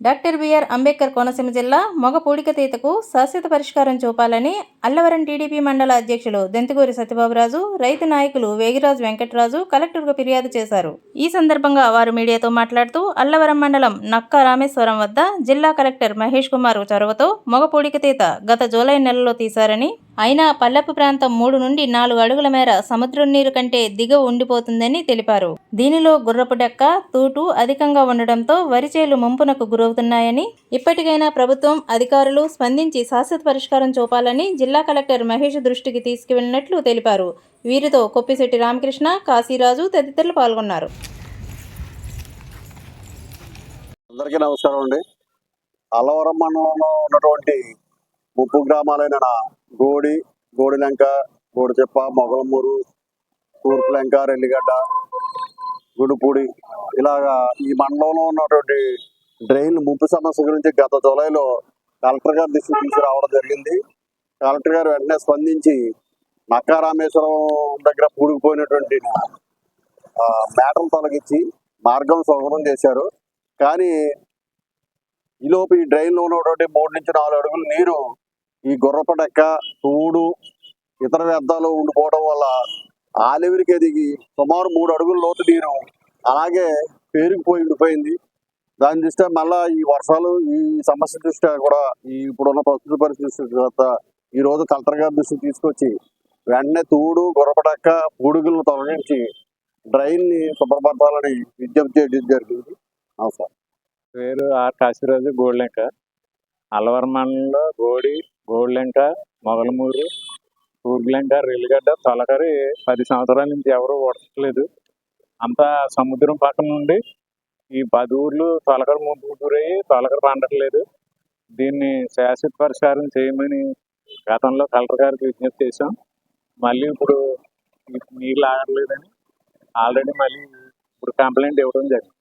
Doctor BR Ambedkar Konaseema జిల్లా మొగ పూడికతీతకు శాశ్వత పరిష్కారం చూపాలని అల్లవరం టీడీపీ మండల అధ్యక్షులు దెంతుగూరి సత్యబాబురాజు రైతు నాయకులు వేగిరాజు వెంకటరాజు కలెక్టర్కు ఫిర్యాదు చేశారు. ఈ సందర్భంగా వారు మీడియాతో మాట్లాడుతూ అల్లవరం మండలం నక్క రామేశ్వరం వద్ద జిల్లా కలెక్టర్ మహేష్ కుమార్ చొరవతో మొగ పూడికతీత గత జూలై నెలలో తీశారని అయినా పల్లపు ప్రాంతం మూడు నుండి నాలుగు అడుగుల మేర సముద్రం నీరు కంటే దిగువ ఉండిపోతుందని తెలిపారు. దీనిలో గుర్రపు డెక్క తూటు అధికంగా ఉండడంతో వరి చేలు ముంపునకు గురవుతున్నాయని ఇప్పటికైనా ప్రభుత్వం అధికారులు స్పందించి శాశ్వత పరిష్కారం చూపాలని జిల్లా కలెక్టర్ మహేష్ దృష్టికి తీసుకువెళ్ళినట్లు తెలిపారు. వీరితో కొప్పిశెట్టి రామకృష్ణ కాశీరాజు తదితరులు పాల్గొన్నారు. అందరికీ నమస్కారం అండి. అల్లవరం మండలంలో ఉన్నటువంటి ముప్పు గ్రామాలైన గోడి గోడిలంక గోడిచెప్ప మొగలమూరు తూర్పులంక రెల్లిగడ్డ గుడిపూడి ఇలాగా ఈ మండలంలో ఉన్నటువంటి డ్రైన్ ముప్పు సమస్య గురించి గత జూలైలో కలెక్టర్ గారి దృష్టికి తీసుకురావడం జరిగింది. కలెక్టర్ గారు వెంటనే స్పందించి నక్కా రామేశ్వరం దగ్గర పూడుకుపోయినటువంటి మేటలు తొలగించి మార్గం సుగమం చేశారు. కానీ ఈలోపు ఈ డ్రైన్లో ఉన్నటువంటి మూడు నుంచి నాలుగు అడుగులు నీరు ఈ గుర్రపడెక్క తూడు ఇతర వ్యర్థాలు ఉండిపోవడం వల్ల ఆలివిరికి ఎదిగి సుమారు మూడు అడుగుల లోతు నీరు అలాగే పేరుకుపోయి ఉండిపోయింది. దాని దృష్ట్యా మళ్ళా ఈ వర్షాలు ఈ సమస్య దృష్ట్యా కూడా ఈ ఇప్పుడున్న ప్రస్తుత పరిస్థితి తర్వాత ఈ రోజు కలెక్టర్ గారి దృష్టికి తీసుకొచ్చి వెంటనే తూడు గుర్రపడెక్క పూడుగులను తొలగించి డ్రైన్ని శుభ్రపరచాలని విజ్ఞప్తి చేయడం జరిగింది. నమస్కారం. పేరు ఆర్ కాశీరాజు గోడ్లెంక అలవర్ మండలంలో గోడి గోడ్లెంక మొగలమూరు తూర్పులెంక రేలుగడ్డ తొలకరి పది సంవత్సరాల నుంచి ఎవరూ ఓడట్లేదు. అంతా సముద్రం పక్కన నుండి ఈ పది ఊర్లు తొలకర ముందుకు గురయ్యి తొలకర పండట్లేదు. దీన్ని శాశ్వత పరిష్కారం చేయమని గతంలో కలెక్టర్ గారికి విజ్ఞప్తి చేశాం. మళ్ళీ ఇప్పుడు నీళ్ళు ఆగట్లేదని ఆల్రెడీ మళ్ళీ ఇప్పుడు కంప్లైంట్ ఇవ్వడం జరిగింది.